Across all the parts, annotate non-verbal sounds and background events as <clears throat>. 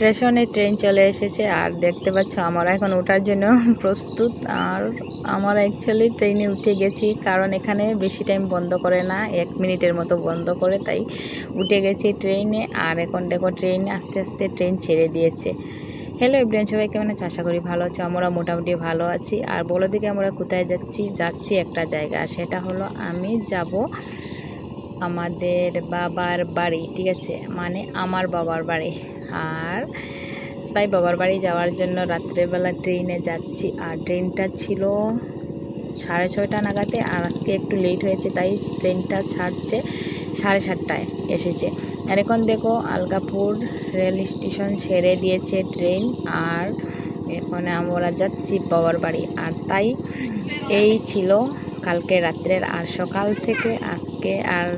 স্টেশনে ট্রেন চলে এসেছে। আর দেখতে পাচ্ছ, আমরা এখন ওঠার জন্য প্রস্তুত। আর আমরা অ্যাকচুয়ালি ট্রেনে উঠে গেছি, কারণ এখানে বেশি টাইম বন্ধ করে না, এক মিনিটের মতো বন্ধ করে তাই উঠে গেছি ট্রেনে আর এখন দেখো ট্রেনে আস্তে আস্তে ট্রেন ছেড়ে দিয়েছে। হ্যালো এভরিয়ান সবাই কেমন আছে? আশা করি ভালো আছে, আমরা মোটামুটি ভালো আছি। আর বলো দিকে আমরা কোথায় যাচ্ছি? যাচ্ছি একটা জায়গা, সেটা হলো আমি যাব আমাদের বাবার বাড়ি, ঠিক আছে? মানে আমার বাবার বাড়ি। আর তাই বাবার বাড়ি যাওয়ার জন্য রাত্রেবেলা ট্রেনে যাচ্ছি। আর ট্রেনটা ছিল সাড়ে ছয়টা নাগাদে আর আজকে একটু লেট হয়েছে, তাই ট্রেনটা ছাড়ছে সাড়ে সাতটায় এসেছে। আর এখন দেখো আলগাপুর রেল স্টেশন সেরে দিয়েছে ট্রেন, আর এখন আমরা যাচ্ছি বাবার বাড়ি। আর তাই এই ছিল কালকে রাত্রের, আর সকাল থেকে আজকে আর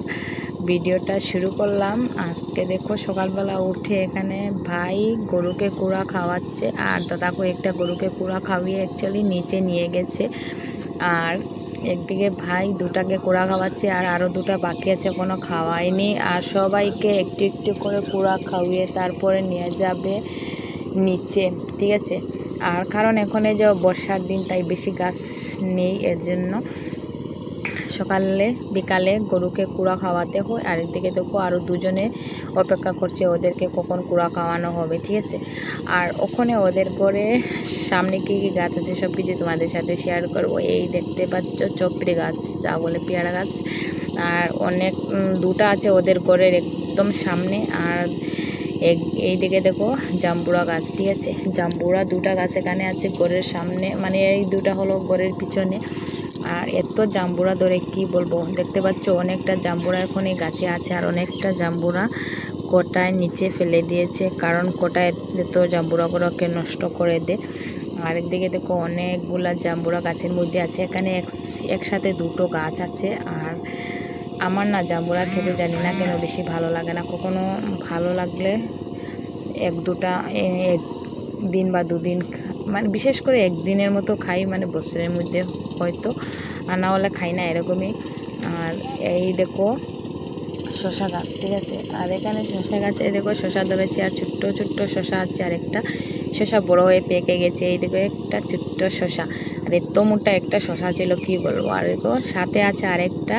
ভিডিওটা শুরু করলাম। আজকে দেখো সকালবেলা উঠে এখানে ভাই গরুকে কুড়া খাওয়াচ্ছে, আর দাদাকে একটা গরুকে কুড়া খাওয়িয়ে অ্যাকচুয়ালি নিচে নিয়ে গেছে। আর একদিকে ভাই দুটাকে কুড়া খাওয়াচ্ছে, আর আরও দুটা বাকি আছে কোনো খাওয়ায়নি। আর সবাইকে একটু একটু করে কুড়া খাওয়িয়ে তারপরে নিয়ে যাবে নিচে, ঠিক আছে? আর কারণ এখন যে বর্ষার দিন, তাই বেশি গাছ নেই এর জন্য। সকালে, বিকালে গরুকে কুড়া খাওয়াতে হয়। আর একদিকে দেখো আরও দুজনে অপেক্ষা করছে ওদেরকে কখন কুড়া খাওয়ানো হবে, ঠিক আছে? আর ওখানে ওদের ঘরে সামনে কী কী গাছ আছে সব কিছু তোমাদের সাথে শেয়ার করব। এই দেখতে পাচ্ছ চপড়ি গাছ, যা বলে পেয়ারা গাছ। আর অনেক দুটা আছে ওদের ঘরের একদম সামনে। আর এক এই দিকে দেখো জাম্বুরা গাছ, ঠিক আছে? জাম্বুরা দুটা গাছ এখানে আছে ঘরের সামনে মানে এই দুটা হলো ঘরের পিছনে। আর এত জাম্বুরা ধরে কি বলব? দেখতে পাচ্ছ, অনেকটা জাম্বুরা এখন এই গাছে আছে আর অনেকটা জাম্বুরা কোটায় নিচে ফেলে দিয়েছে। কারণ কোটায় এত জাম্বুরাগুলোকে নষ্ট করে দেয় আর একদিকে দেখো অনেকগুলা জাম্বুরা গাছের মধ্যে আছে। এখানে এক- একসাথে দুটো গাছ আছে। আর আমার না জাম্বুরা খেতে জানি না কেন বেশি ভালো লাগে না। কখনো ভালো লাগলে এক দুটা দিন বা দুদিন মানে বিশেষ করে একদিনের মতো খাই মানে বছরের মধ্যে হয়তো। আর না হলে খাই না এরকমই। আর এই দেখো শশা গাছ, ঠিক আছে? আর এখানে শশা গাছে, এই দেখো শশা ধরেছে, আর ছোট্ট ছোট্ট শশা আছে, আর একটা শশা বড় হয়ে পেকে গেছে, এই দেখো একটা ছোট্ট শশা আর এত মোটা একটা শশা ছিল, কি বলব? আর দেখো সাথে আছে আরেকটা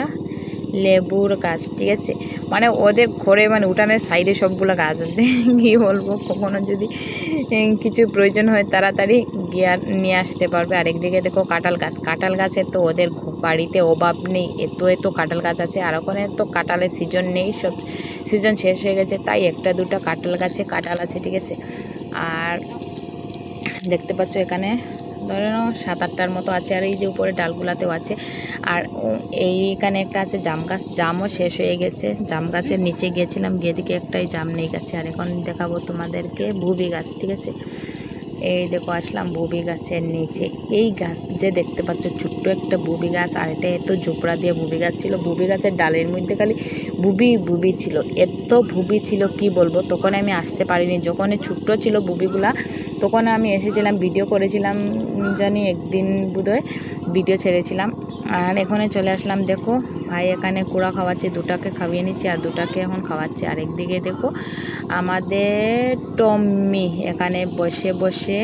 লেবুর গাছ, ঠিক আছে? মানে ওদের ঘরে মানে উঠানের সাইডে সবগুলো গাছ আছে। <laughs> কি বলব? কখনো যদি কিছু প্রয়োজন হয়, তাড়াতাড়ি গিয়ে আর নিয়ে আসতে পারবে। আর একদিকে দেখো কাঁঠাল গাছ। কাঁঠাল গাছের তো ওদের বাড়িতে অভাব নেই। এত এত কাঁঠাল গাছ আছে। আর ওখানে তো কাঁঠালের সিজন নেই। সব সিজন শেষ হয়ে গেছে। তাই একটা দুটো কাঁঠাল গাছে, কাঁঠাল আছে, ঠিক আছে? আর দেখতে পাচ্ছ এখানে ধরে নাও সাত আটটার মতো আছে আর এই যে উপরে ডালগুলাতেও আছে। আর এইখানে একটা আছে জাম গাছ, জামও শেষ হয়ে গেছে। জাম গাছের নিচে গিয়েছিলাম, গিয়ে দিকে একটাই জাম নেই গেছে। আর এখন দেখাবো তোমাদেরকে ভুবি গাছ, ঠিক আছে? এই দেখো, আসলাম ববি গাছের নিচে। এই গাছ যে দেখতে পাচ্ছ, ছোট্ট একটা বুবি গাছ, আর এটা এত জোপড়া দিয়ে বুবি গাছ ছিল। বুবি গাছের ডালের মধ্যে খালি বুবি বুবি ছিল। এত বুবি ছিল, কি বলব? তখন আমি আসতে পারিনি। যখন ছোট্ট ছিল বুবিগুলা তখন আমি এসেছিলাম ভিডিও করেছিলাম জানি একদিন বোধহয় ভিডিও ছেড়েছিলাম। আর এখানে চলে আসলাম, দেখো। ভাই এখানে কুড়া খাওয়াচ্ছে, দুটাকে খাইয়ে নিচ্ছে আর দুটাকে এখন খাওয়াচ্ছে। আর একদিকে দেখো, আমাদের টম্মি এখানে বসে বসে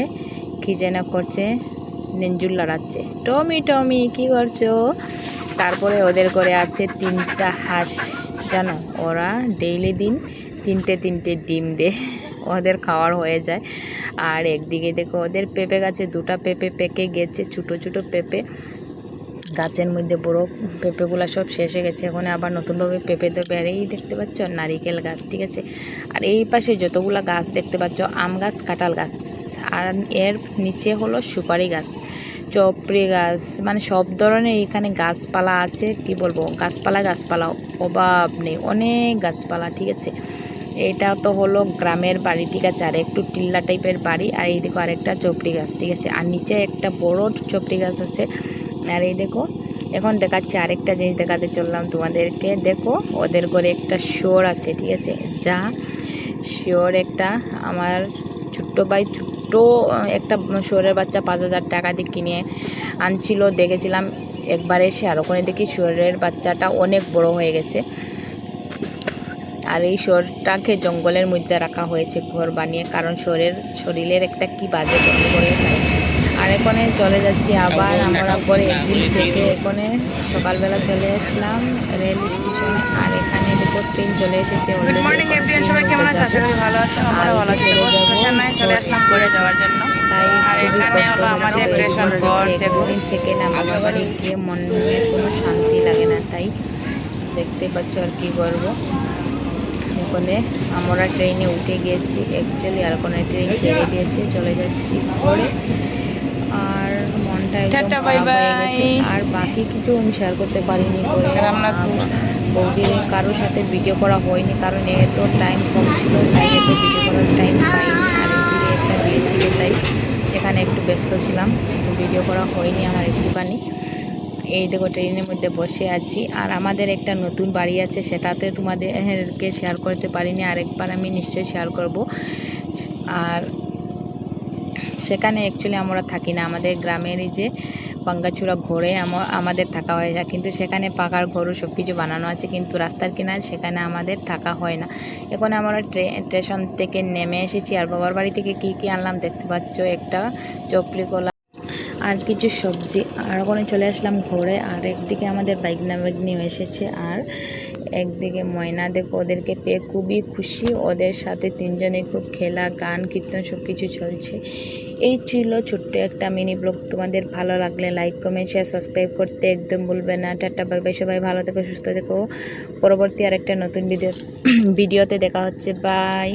কি যেন করছে নেঞ্জুল লড়াচ্ছে। টমি টমি কি করছ? তারপরে ওদের করে আছে তিনটা হাঁস, জানো? ওরা ডেইলি দিন তিনটে তিনটে ডিম দে ওদের খাওয়ার হয়ে যায়। আর একদিকে দেখো, ওদের পেঁপে গাছে দুটা পেঁপে পেকে গেছে, ছোটো ছোটো পেঁপে। গাছের মধ্যে বড় পেঁপেগুলো সব শেষ হয়ে গেছে। এখন আবার নতুনভাবে পেঁপে আর এই দেখতে পাচ্ছ, নারিকেল গাছ, ঠিক আছে? আর এই পাশে যতগুলো গাছ দেখতে পাচ্ছ, আম গাছ, কাঁঠাল গাছ, আর এর নিচে হলো সুপারি গাছ, চপড়ি গাছ মানে সব ধরনের এখানে গাছপালা আছে, কি বলব? গাছপালা গাছপালা, অভাব নেই, অনেক গাছপালা, ঠিক আছে? এটা তো হলো গ্রামের বাড়ি, ঠিক আছে? আর একটু টিল্লা টাইপের বাড়ি, আর এই দেখো আরেকটা চপড়ি গাছ, ঠিক আছে? আর নিচে একটা বড় চপড়ি গাছ আছে আর এই দেখো, এখন দেখাচ্ছি আরেকটা জিনিস দেখাতে চললাম তোমাদেরকে। দেখো, ওদের ঘরে একটা শিওর আছে, ঠিক আছে? যা শিওর একটা আমার ছোট্ট ভাই, ছোট্ট একটা শুয়োরের বাচ্চা পাঁচ হাজার টাকা দিয়ে কিনে আনছিল, দেখেছিলাম। একবার এসে আর ওখানে দেখি শুয়োরের বাচ্চাটা অনেক বড় হয়ে গেছে। আর এই শহরটাকে জঙ্গলের মধ্যে রাখা হয়েছে, ঘর বানিয়ে, কারণ শহরের শরীরের একটা কি বাজে করে এখানে চলে যাচ্ছি আবার আমরা পরে একদিন থেকে এখানে সকালবেলা চলে আসলাম রেল স্টেশনে। আর এখানে দেখো ট্রেন চলে এসেছে গুড মর্নিং এভরিওয়ান সবাই কেমন আছে? আশা করি ভালো আছে। আমরা ভালো আছি। চলে আসলাম ঘুরে যাওয়ার জন্য। তাই আর এখানে হলো আমাদের হচ্ছে ঘর, দিন থেকে না মামা বাড়ি গিয়ে মনের কোনো শান্তি লাগে না তাই দেখতে পাচ্ছ আর কি করব। এখানে আমরা ট্রেনে উঠে গিয়েছি অ্যাকচুয়ালি আর কোনো ট্রেন ছেড়ে দিয়েছে চলে যাচ্ছি আর মনটা টাটা, বাই বাই। আর বাকি কিছু আমি শেয়ার করতে পারিনি। রামনাথপুর। বৌদির কারোর সাথে ভিডিও করা হয়নি কারণ এত টাইম কম ছিল তাই এত ভিডিও করার টাইম পাইনি। আর একটা বিয়ে ছিল তাই এখানে একটু ব্যস্ত ছিলাম ভিডিও করা হয়নি আমার একটুখানি। এই দেখো ট্রেনের মধ্যে বসে আছি। আর আমাদের একটা নতুন বাড়ি আছে সেটাতে তোমাদেরকে শেয়ার করতে পারিনি আরেকবার আমি নিশ্চয়ই শেয়ার করব। আর সেখানে অ্যাকচুয়ালি আমরা থাকি না। আমাদের গ্রামেরই যে পাঙ্গাচূড়া ঘরে, আমা- আমাদের থাকা হয় না। কিন্তু সেখানে পাকার ঘরও সব কিছু বানানো আছে। কিন্তু রাস্তার কিনারে সেখানে আমাদের থাকা হয় না। এখন আমরা স্টেশন থেকে নেমে এসেছি আর বাবার বাড়ি থেকে কী কী আনলাম দেখতে পাচ্ছ? একটা চপলি কলা আর কিছু সবজি। আর ওখানে চলে আসলাম ঘরে। আর একদিকে আমাদের বাইকনা বাইকনি এসেছে। আর একদিকে ময়না দেখো, ওদেরকে পেয়ে খুবই খুশি। ওদের সাথে তিনজনে খুব খেলা, গান, কীর্তন সব কিছু চলছে। এই ছিল ছোট্ট একটা মিনি ব্লগ তোমাদের ভালো লাগলে লাইক কমেন্ট শেয়ার সাবস্ক্রাইব করতে একদম ভুলবে না। টাটা বাই বাই সবাই ভালো থেকো, সুস্থ থেকো। পরবর্তী আরেকটা নতুন ভিডিও ভিডিওতে <clears throat> দেখা হচ্ছে। বাই